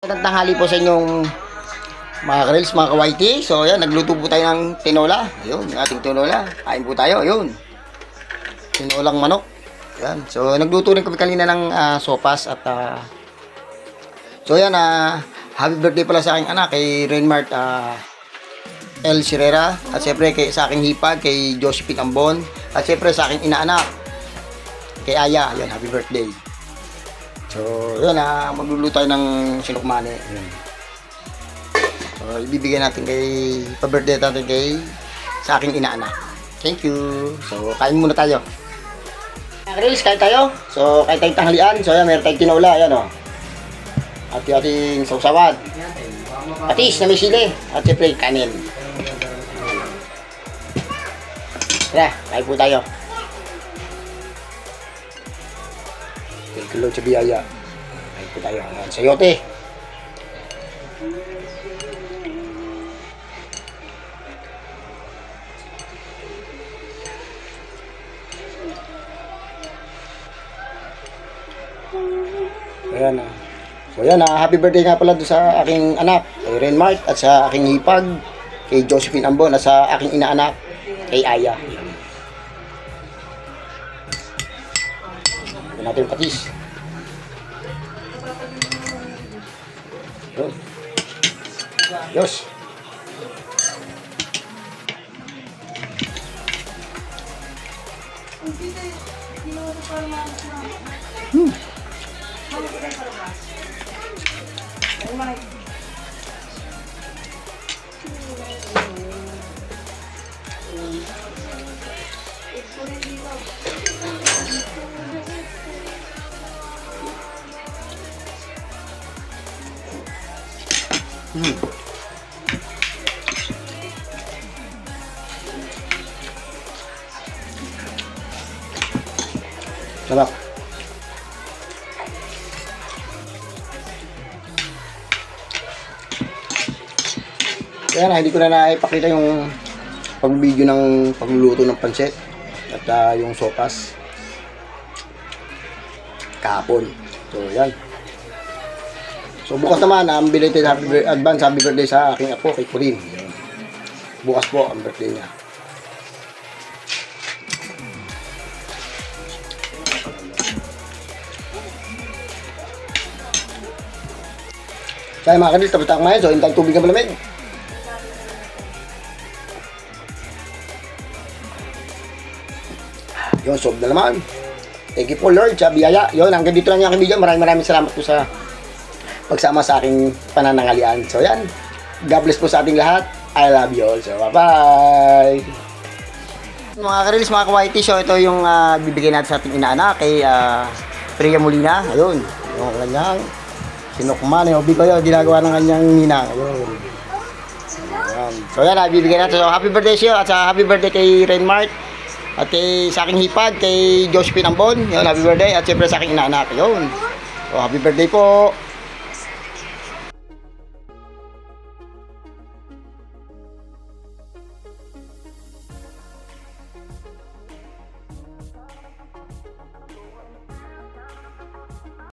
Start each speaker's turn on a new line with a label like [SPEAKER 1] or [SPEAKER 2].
[SPEAKER 1] Magandang tanghali po sa inyong mga karels, mga kawaiti. So, ayan, nagluto po tayo ng tinola. Ayun, ating tinola. Kain po tayo, ayun. Tinolang manok. Ayan. So, nagluto rin kami kanina ng ah, sopas at ah, So, ayan, ah, happy birthday pala sa aking anak, kay Rainmart ah, L. Sirera. At syempre, kay, sa aking hipag, kay Josephine Ambon. At syempre, sa aking inaanak, kay Aya. Ayun, happy birthday. So, yun na, magluluto tayo ng sinukmane. Yun. So, ibibigay natin kay, pa-birthday natin kay, sa aking inaanak. Thank you. So, kain muna tayo. Chris, kain tayo. So, kain tayong tanghalian. So, yan, meron tayong tinola. Ayan, o. At yung ating sausawan. Patis na may sili. At siyempre, kanin. Tara, kain po tayo. Kilo sa biyaya. Kain po tayo. Ayan, sayote. Ayan na. So yan, ah, happy birthday nga pala sa aking anak, kay Renmark, at sa aking hipag, kay Josephine Ambon, at sa aking inaanak, kay Aya. Ito natin yung patis. Yun. Yos. Sarap. Kaya na, hindi ko na naipakita yung pag-video ng pagluluto ng pansit at ah, yung sopas kahapon. So, yan. So, bukas naman, ang belated happy, bir- advance happy birthday sa aking apo, kay Corinne. Bukas po ang birthday niya. Kaya mga kanil, tapos tayo kumain. So, hintay tubig na malamig. Yun, sob na naman. Thank you po Lord sa biyaya. Yun, hanggang dito lang yung aking video. Maraming maraming salamat po sa pagsama sa aking pananangalian. So yan, God bless po sa ating lahat. I love you all. So bye-bye! Mga karils, mga kawaiti show, ito yung ah, bibigyan natin sa ating inaanak kay uh, Priya Molina. Ayun, yung kanyang sinukman. Yung ko yun, ginagawa ng kanyang ninang. Ayun. Ayan. So yan, ah, bibigyan natin. So happy birthday siya at sa happy birthday kay Rainmart. At kay sa aking hipag, kay Josephine Ambon. Yun, happy birthday. At syempre sa aking inaanak. Yun. So happy birthday po.